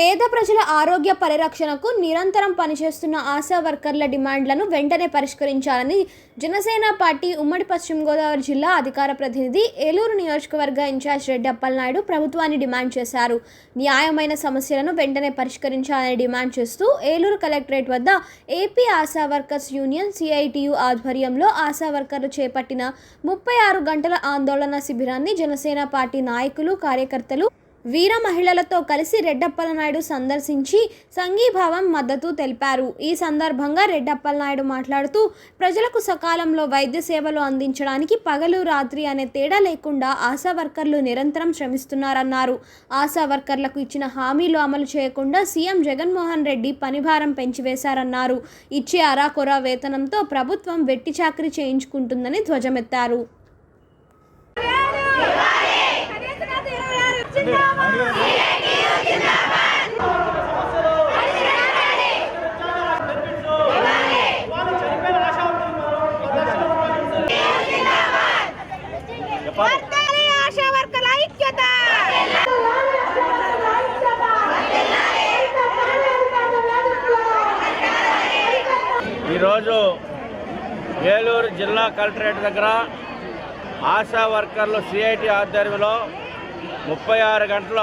పేద ప్రజల ఆరోగ్య పరిరక్షణకు నిరంతరం పనిచేస్తున్న ఆశా వర్కర్ల డిమాండ్లను వెంటనే పరిష్కరించాలని జనసేన పార్టీ ఉమ్మడి పశ్చిమ గోదావరి జిల్లా అధికార ప్రతినిధి ఏలూరు నియోజకవర్గ ఇన్ఛార్జ్ రెడ్డి అప్పలనాయుడు ప్రభుత్వాన్ని డిమాండ్ చేశారు. న్యాయమైన సమస్యలను వెంటనే పరిష్కరించాలని డిమాండ్ చేస్తూ ఏలూరు కలెక్టరేట్ వద్ద AP ASHA workers union CITU ఆధ్వర్యంలో ఆశా వర్కర్లు చేపట్టిన ముప్పై ఆరు గంటల ఆందోళన శిబిరాన్ని జనసేన పార్టీ నాయకులు కార్యకర్తలు వీర మహిళలతో కలిసి రెడ్డప్పలనాయుడు సందర్శించి సంఘీభావం మద్దతు తెలిపారు. ఈ సందర్భంగా రెడ్డప్పలనాయుడు మాట్లాడుతూ ప్రజలకు సకాలంలో వైద్య సేవలు అందించడానికి పగలు రాత్రి అనే తేడా లేకుండా ఆశా వర్కర్లు నిరంతరం శ్రమిస్తున్నారన్నారు. ఆశా వర్కర్లకు ఇచ్చిన హామీలు అమలు చేయకుండా సీఎం జగన్మోహన్ రెడ్డి పనిభారం పెంచివేశారన్నారు. ఇచ్చే అరాకొరా వేతనంతో ప్రభుత్వం వెట్టి చాకరీ చేయించుకుంటుందని ధ్వజమెత్తారు. ఆశా వర్కల ఐక్యత! ఈరోజు ఏలూరు జిల్లా కలెక్టరేట్ దగ్గర ఆశా వర్కర్లు సిఐటి ఆధ్వర్యంలో ముప్పై ఆరు గంటల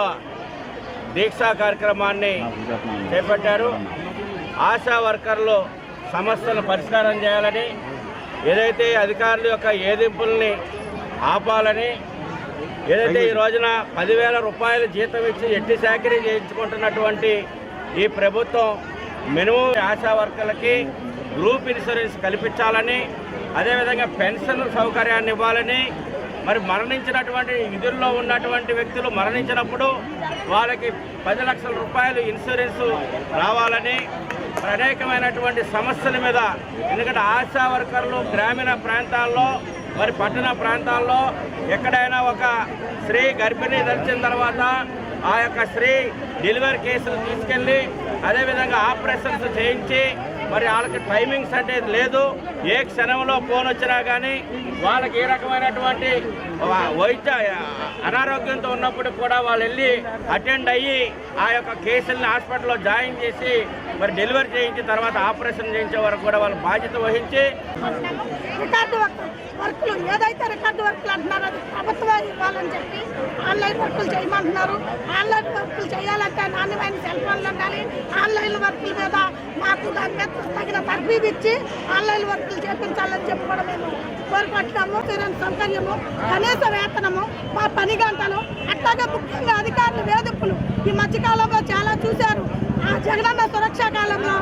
దీక్షా కార్యక్రమాన్ని చేపట్టారు. ఆశా వర్కర్లు సమస్యలను పరిష్కారం చేయాలని ఏదైతే అధికారుల యొక్క ఏదింపుల్ని ఆపాలని ఏదైతే ఈ రోజున పదివేల రూపాయల జీతం ఇచ్చి ఎట్టి సేకరీ చేయించుకుంటున్నటువంటి ఈ ప్రభుత్వం మినిమం ఆశా వర్కర్లకి గ్రూప్ ఇన్సూరెన్స్ కల్పించాలని అదేవిధంగా పెన్షన్ సౌకర్యాన్ని ఇవ్వాలని మరి మరణించినటువంటి విధుల్లో ఉన్నటువంటి వ్యక్తులు మరణించినప్పుడు వాళ్ళకి పది లక్షల రూపాయలు ఇన్సూరెన్స్ రావాలని అనేకమైనటువంటి సమస్యల మీద ఎందుకంటే ఆశా వర్కర్లు గ్రామీణ ప్రాంతాల్లో మరి పట్టణ ప్రాంతాల్లో ఎక్కడైనా ఒక స్త్రీ గర్భిణీ ధరించిన తర్వాత ఆ యొక్క స్త్రీ డెలివరీ కేసులు తీసుకెళ్ళి అదేవిధంగా ఆపరేషన్స్ చేయించి మరి వాళ్ళకి టైమింగ్స్ అనేది లేదు. ఏ క్షణంలో ఫోన్ వచ్చినా కానీ వాళ్ళకి ఏ రకమైనటువంటి వైద్య అనారోగ్యంతో ఉన్నప్పుడు కూడా వాళ్ళు వెళ్ళి అటెండ్ అయ్యి ఆ యొక్క కేసుల్ని హాస్పిటల్లో జాయిన్ చేసి మరి డెలివరీ చేయించి తర్వాత ఆపరేషన్ చేయించే వరకు కూడా వాళ్ళు బాధ్యత వహించి వర్క్లు ఏదైతే రికార్డు వర్క్లు అంటున్నారో అది ప్రభుత్వం ఇవ్వాలని చెప్పి ఆన్లైన్ వర్కులు చేయమంటున్నారు. ఆన్లైన్ వర్కులు చేయాలంటే నాణ్యమైన సెల్ ఫోన్లు ఉండాలి. ఆన్లైన్ వర్కుల మీద మాకు దాని మీద తగిన తర్ఫీదు ఇచ్చి ఆన్లైన్ వర్కులు చేపించాలని చెప్పి కూడా మేము కోరుకుంటున్నాము. తీరని సౌకర్యము కనీస వేతనము మా పని గంటలు అట్లాగే ముఖ్యంగా అధికారులు వేధింపులు ఈ మధ్యకాలంలో చాలా చూశారు. ఆ జగనన్న సురక్షా కాలంలో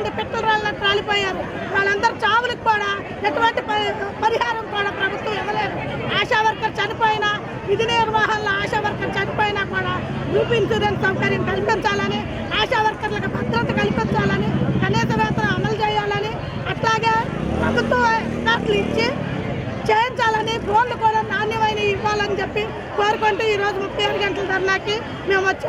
ఆశాలు చాలా మంది పెట్రోల్ రాలిపోయారు? వాళ్ళందరూ చావులకు కూడా ఎటువంటి పరి- పరిహారం కూడా ప్రభుత్వం ఇవ్వలేదు. ఆశా వర్కర్ చనిపోయినా విధి నిర్వహణలో ఆశా వర్కర్ చనిపోయినా కూడా గ్రూప్ ఇన్సూరెన్స్ సౌకర్యం కల్పించాలని ఆశా వర్కర్లకు భద్రత కల్పించాలని కనీస వేతనం అమలు చేయాలని అట్లాగే ప్రభుత్వ రికార్డులు ఇచ్చి చేయించాలని ఫోన్లు కూడా నాణ్యమైన ఇవ్వాలని చెప్పి కోరుకుంటూ ఈరోజు ముప్పై ఆరు గంటల ధరలాకి మేము వచ్చాము.